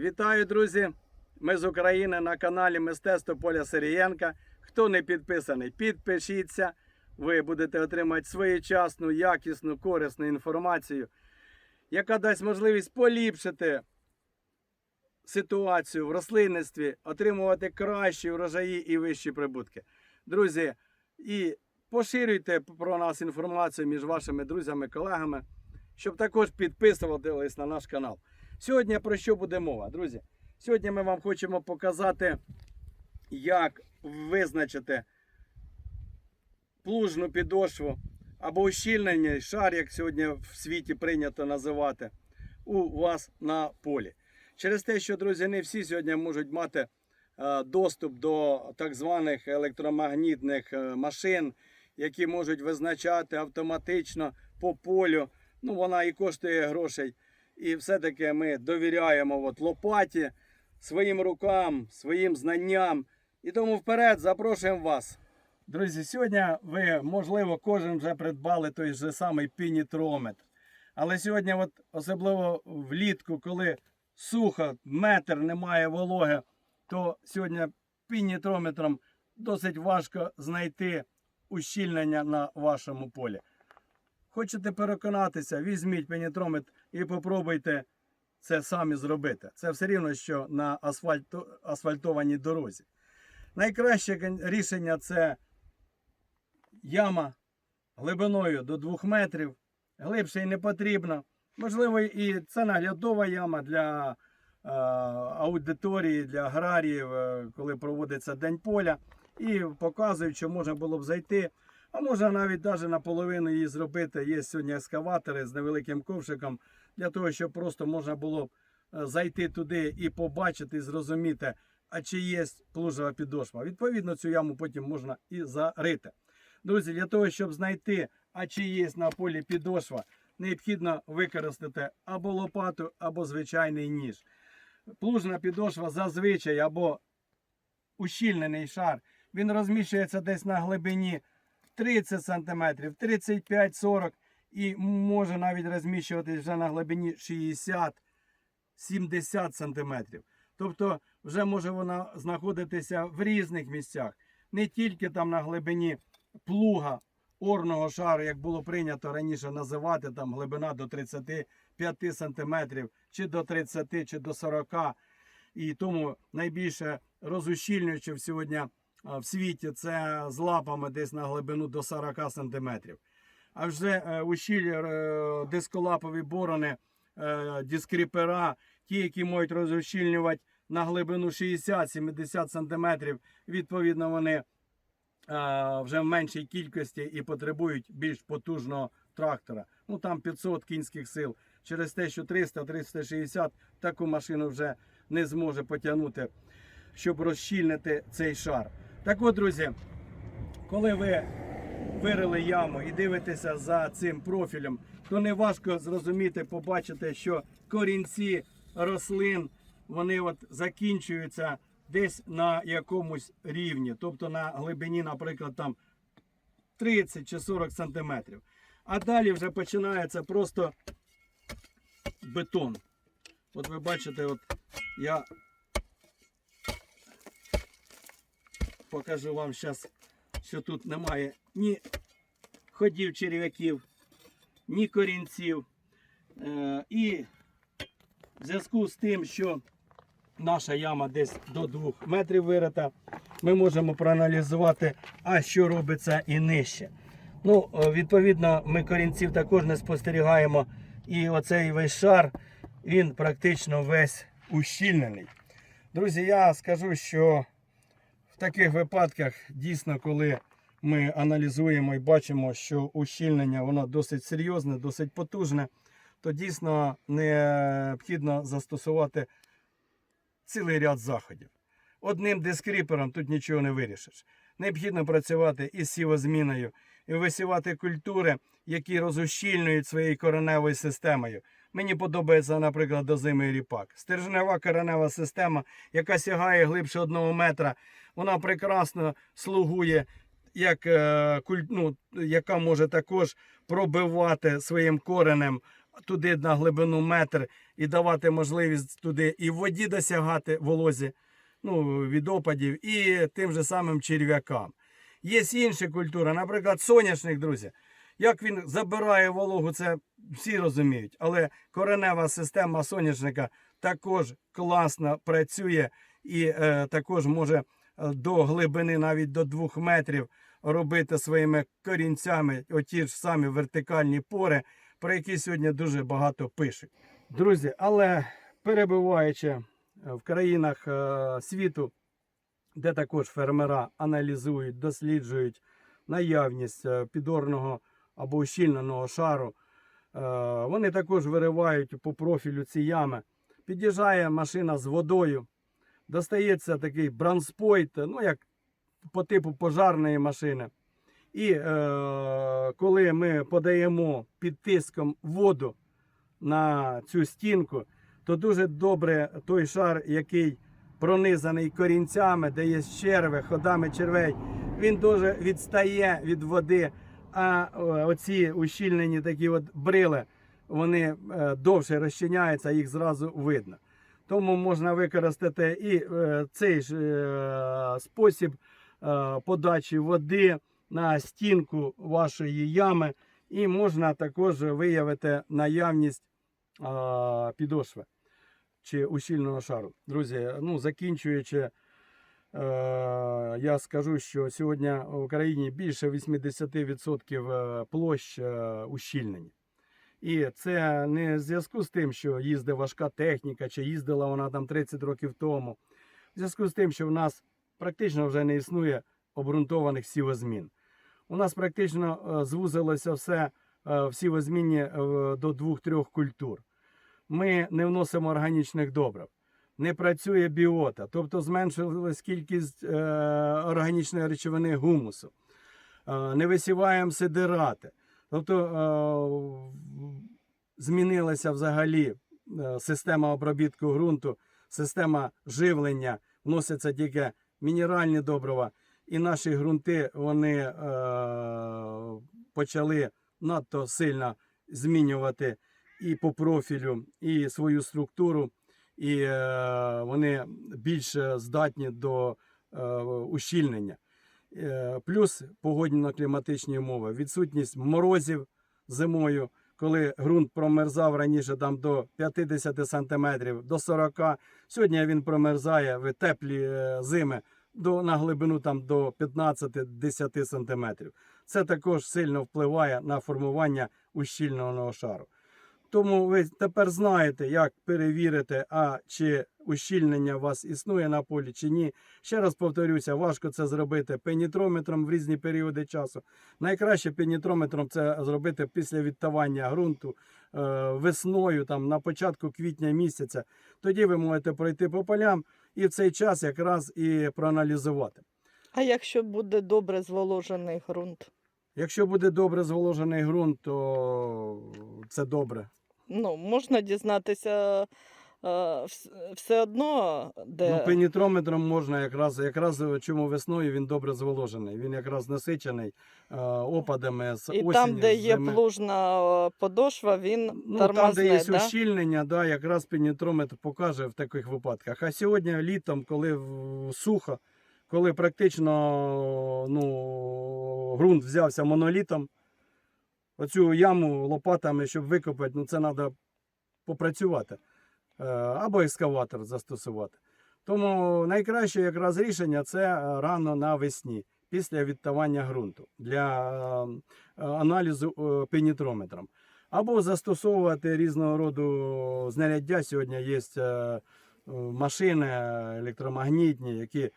Вітаю, друзі! Ми з України на каналі Мистецтво Поля Сирієнка. Хто не підписаний, підпишіться. Ви будете отримати своєчасну, якісну, корисну інформацію, яка дасть можливість поліпшити ситуацію в рослинництві, отримувати кращі врожаї і вищі прибутки. Друзі, і поширюйте про нас інформацію між вашими друзями, колегами, щоб також підписувались на наш канал. Сьогодні про що буде мова, друзі? Сьогодні ми вам хочемо показати, як визначити плужну підошву або ущільнений шар, як сьогодні в світі прийнято називати, у вас на полі. Через те, що, друзі, не всі сьогодні можуть мати е, доступ до так званих електромагнітних е, машин, які можуть визначати автоматично по полю. Ну, вона і коштує грошей. І все-таки ми довіряємо от лопаті, своїм рукам, своїм знанням. І тому вперед запрошуємо вас. Друзі, сьогодні ви, можливо, кожен вже придбали той же самий пінітрометр. Але сьогодні, от, особливо влітку, коли сухо, метр немає вологи, то сьогодні пінітрометром досить важко знайти ущільнення на вашому полі. Хочете переконатися, візьміть пенітрометр і попробуйте це самі зробити. Це все рівно, що на асфальту, асфальтованій дорозі. Найкраще рішення це яма глибиною до 2 метрів. Глибше й не потрібно. Можливо, і це наглядова яма для е, аудиторії, для аграріїв, е, коли проводиться День поля. І показують, що можна було б зайти. А можна навіть навіть наполовину її зробити. Є сьогодні ескаватори з невеликим ковшиком для того, щоб просто можна було е, зайти туди і побачити, і зрозуміти, а чи є плужева підошва. Відповідно, цю яму потім можна і зарити. Друзі, для того, щоб знайти, а чи є на полі підошва, необхідно використати або лопату, або звичайний ніж. Плужна підошва зазвичай або ущільнений шар, він розміщується десь на глибині 30 см, 35-40 і може навіть розміщуватись вже на глибині 60-70 см. Тобто вже може вона знаходитися в різних місцях, не тільки там на глибині плуга орного шару, як було прийнято раніше називати, там глибина до 35 см, чи до 30, чи до 40 І тому найбільше розущільнюючи сьогодні в світі це з лапами десь на глибину до 40 см. А вже е, ущіль е, дисколапові борони, е, дискріпера, ті, які можуть розущільнювати на глибину 60-70 см, відповідно, вони вже в меншій кількості і потребують більш потужного трактора. Ну там 500 кінських сил. Через те, що 300-360 таку машину вже не зможе потягнути, щоб розщільнити цей шар. Так от, друзі, коли ви вирили яму і дивитеся за цим профілем, то не важко зрозуміти, побачити, що корінці рослин вони от закінчуються десь на якомусь рівні, тобто на глибині, наприклад, там 30 чи 40 сантиметрів. А далі вже починається просто бетон. От ви бачите, от я покажу вам зараз, що тут немає ні ходів черв'яків, ні корінців. Е, і в зв'язку з тим, що наша яма десь до 2 метрів вирита, ми можемо проаналізувати, а що робиться і нижче. Ну, е, відповідно, ми корінців також не спостерігаємо. І оцей весь шар, він практично весь ущільнений. Друзі, я скажу, що в таких випадках дійсно, коли ми аналізуємо і бачимо, що ущільнення воно досить серйозне, досить потужне, то дійсно необхідно застосувати цілий ряд заходів. Одним дискріпером тут нічого не вирішиш. Необхідно працювати із сівозміною і висівати культури, які розущільнюють своєю кореневою системою. Мені подобається, наприклад, дозимий ріпак. Стержнева коренева система, яка сягає глибше одного метра, вона прекрасно слугує, як, е, ну, яка може також пробивати своїм коренем туди на глибину метр і давати можливість туди і в воді досягати волозі ну, від опадів, і тим же самим черв'якам. Є інші культури, наприклад, соняшник, друзі. Як він забирає вологу, це всі розуміють. Але коренева система соняшника також класно працює і е, також може до глибини навіть до 2 метрів робити своїми корінцями оті ж самі вертикальні пори, про які сьогодні дуже багато пишуть. Друзі, але перебуваючи е, в країнах е, світу, де також фермера аналізують, досліджують наявність е, підорного або ущільненого шару, е, вони також виривають по профілю ці ями. Під'їжджає машина з водою, достається такий бранспойт, ну як по типу пожарної машини. І е, коли ми подаємо під тиском воду на цю стінку, то дуже добре той шар, який пронизаний корінцями, де є черви, ходами червей, він дуже відстає від води. А оці ущільнені такі от брили, вони е, довше розчиняються, їх зразу видно. Тому можна використати і е, цей ж е, спосіб е, подачі води на стінку вашої ями, і можна також виявити наявність підошви чи ущільного шару. Друзі, ну закінчуючи, я скажу, що сьогодні в Україні більше 80% е, площ ущільнені. І це не в зв'язку з тим, що їздить важка техніка, чи їздила вона там 30 років тому. В зв'язку з тим, що в нас практично вже не існує обґрунтованих сівозмін. У нас практично е, звузилося все е, в сівозмінні е, до двох-трьох культур. Ми не вносимо органічних добрив, не працює біота, тобто зменшилась кількість органічної речовини гумусу, не висіваємо сидирати. Тобто е, змінилася взагалі е, система обробітку ґрунту, система живлення, вносяться тільки мінеральні добрива, і наші ґрунти вони е, почали надто сильно змінювати і по профілю, і свою структуру, і вони більш здатні до ущільнення. Е, Плюс погодно-кліматичні умови, відсутність морозів зимою, коли ґрунт промерзав раніше там до 50 см, до 40 Сьогодні він промерзає в теплі е, зими до, на глибину там до 15-10 см. Це також сильно впливає на формування ущільненого шару. Тому ви тепер знаєте, як перевірити, а чи ущільнення у вас існує на полі чи ні. Ще раз повторюся, важко це зробити пенітрометром в різні періоди часу. Найкраще пенітрометром це зробити після відтавання ґрунту е, весною, там на початку квітня місяця. Тоді ви можете пройти по полям і в цей час якраз і проаналізувати. А якщо буде добре зволожений ґрунт? Якщо буде добре зволожений ґрунт, то це добре. Ну, можна дізнатися е, все одно, де Ну, пенітрометром можна якраз, якраз чому весною він добре зволожений. Він якраз насичений е, опадами з і осені, там, де є зими. плужна подошва, він Ну, там, де є да? ущільнення, да, якраз пенітрометр покаже в таких випадках. А сьогодні літом, коли сухо, коли практично ну, ґрунт взявся монолітом, оцю яму лопатами, щоб викопати, ну це треба попрацювати. Е, Або екскаватор застосувати. Тому найкраще якраз рішення це е, рано навесні, після відтавання ґрунту для е, аналізу пенітрометром. Або застосовувати різного роду знаряддя. Сьогодні є машини електромагнітні, які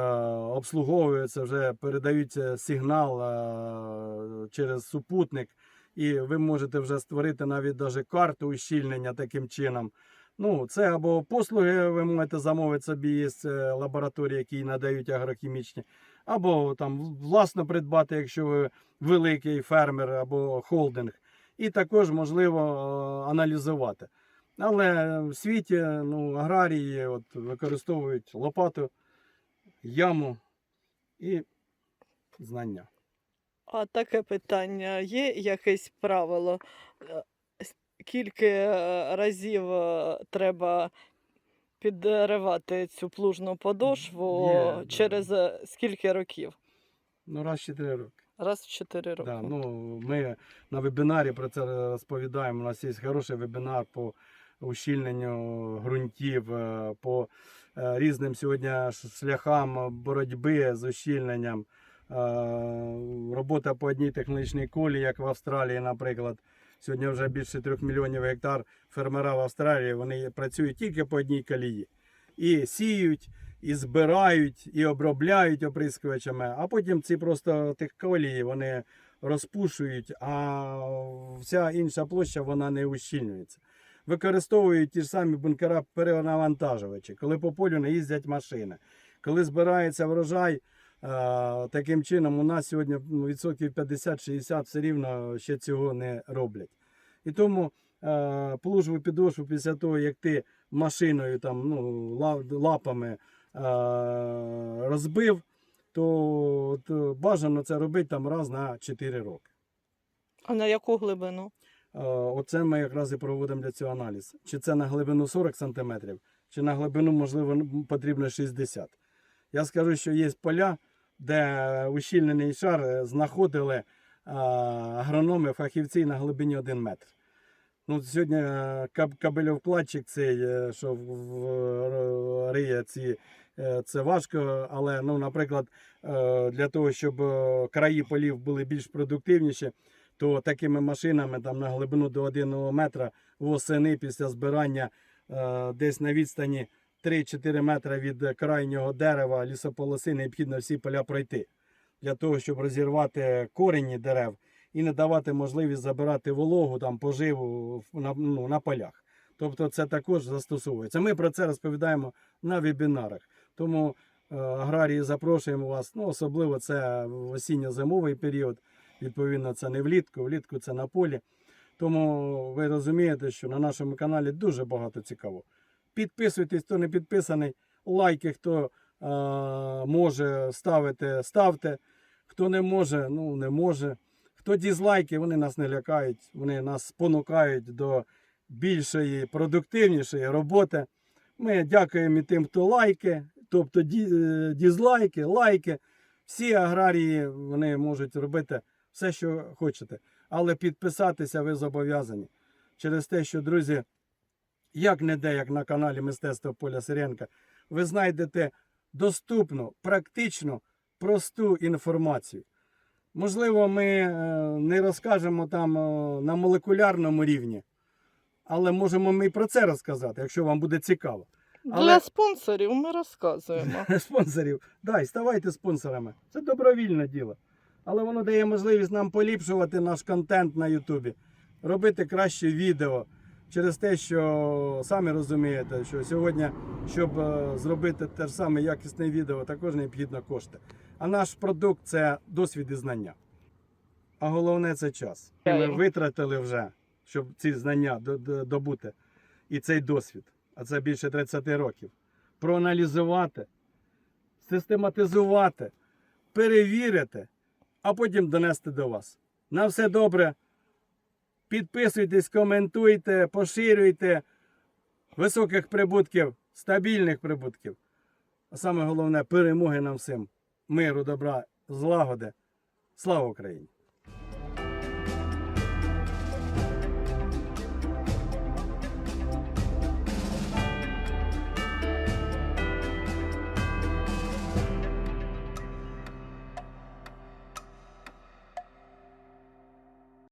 обслуговуються, вже передаються сигнал е, через супутник, і ви можете вже створити навіть даже карту ущільнення таким чином. Ну, це або послуги ви можете замовити собі, е, лабораторії, які надають агрохімічні, або там власно придбати, якщо ви великий фермер або холдинг. І також можливо е, аналізувати. Але в світі ну, аграрії от, використовують лопату, яму і знання. А таке питання: є якесь правило? Е, скільки е, разів е, треба підривати цю плужну подошву Є, через е, скільки років? Ну, раз в 4 роки. Раз в 4 роки. Да, ну, ми на вебінарі про це розповідаємо. У нас є хороший вебінар по ущільненню ґрунтів, по різним сьогодні шляхам боротьби з ущільненням. Е, Робота по одній технологічній колі, як в Австралії, наприклад. Сьогодні вже більше трьох мільйонів гектар фермера в Австралії вони працюють тільки по одній колії. І сіють, і збирають, і обробляють оприскувачами, а потім ці просто тих колії вони розпушують, а вся інша площа вона не ущільнюється. Використовують ті ж самі бункера перенавантажувачі, коли по полю не їздять машини. Коли збирається врожай, таким чином у нас сьогодні ну, відсотків 50-60 все рівно ще цього не роблять. І тому плужву підошву після того, як ти машиною там, ну, лапами розбив, то, то бажано це робити там раз на 4 роки. А на яку глибину? Е, Оце ми якраз і проводимо для цього аналіз. Чи це на глибину 40 см, чи на глибину, можливо, потрібно 60 Я скажу, що є поля, де ущільнений шар е, знаходили е, агрономи, фахівці на глибині 1 метр. Ну, сьогодні кабельовкладчик цей, що риє ці, це важко, але, ну, наприклад, для того, щоб краї полів були більш продуктивніші, то такими машинами там на глибину до 1 метра восени після збирання е, десь на відстані 3-4 метри від крайнього дерева лісополоси необхідно всі поля пройти для того, щоб розірвати корені дерев і не давати можливість забирати вологу там поживу на, ну, на полях. Тобто це також застосовується. Ми про це розповідаємо на вебінарах. Тому е, аграрії запрошуємо вас, ну особливо це в осінньо-зимовий період. Відповідно, це не влітку, влітку це на полі. Тому ви розумієте, що на нашому каналі дуже багато цікаво. Підписуйтесь, хто не підписаний, лайки, хто е, може ставити, ставте. Хто не може, ну не може. Хто дізлайки, вони нас не лякають, вони нас спонукають до більшої, продуктивнішої роботи. Ми дякуємо і тим, хто лайки, тобто е, дізлайки, лайки. Всі аграрії вони можуть робити все, що хочете. Але підписатися ви зобов'язані. Через те, що, друзі, як не де, як на каналі Мистецтво Поля Сиренка, ви знайдете доступну, практичну, просту інформацію. Можливо, ми е, не розкажемо там е, на молекулярному рівні, але можемо ми і про це розказати, якщо вам буде цікаво. Але- Для спонсорів ми розказуємо. спонсорів. Дай, ставайте спонсорами. Це добровільне діло. Але воно дає можливість нам поліпшувати наш контент на Ютубі, робити краще відео. Через те, що самі розумієте, що сьогодні, щоб е, зробити те ж саме якісне відео, також необхідно кошти. А наш продукт це досвід і знання. А головне це час. Ми витратили вже, щоб ці знання до- до- добути. І цей досвід, а це більше 30 років. Проаналізувати, систематизувати, перевірити, а потім донести до вас. На все добре. Підписуйтесь, коментуйте, поширюйте високих прибутків, стабільних прибутків. А саме головне перемоги нам всім. Миру, добра, злагоди. Слава Україні!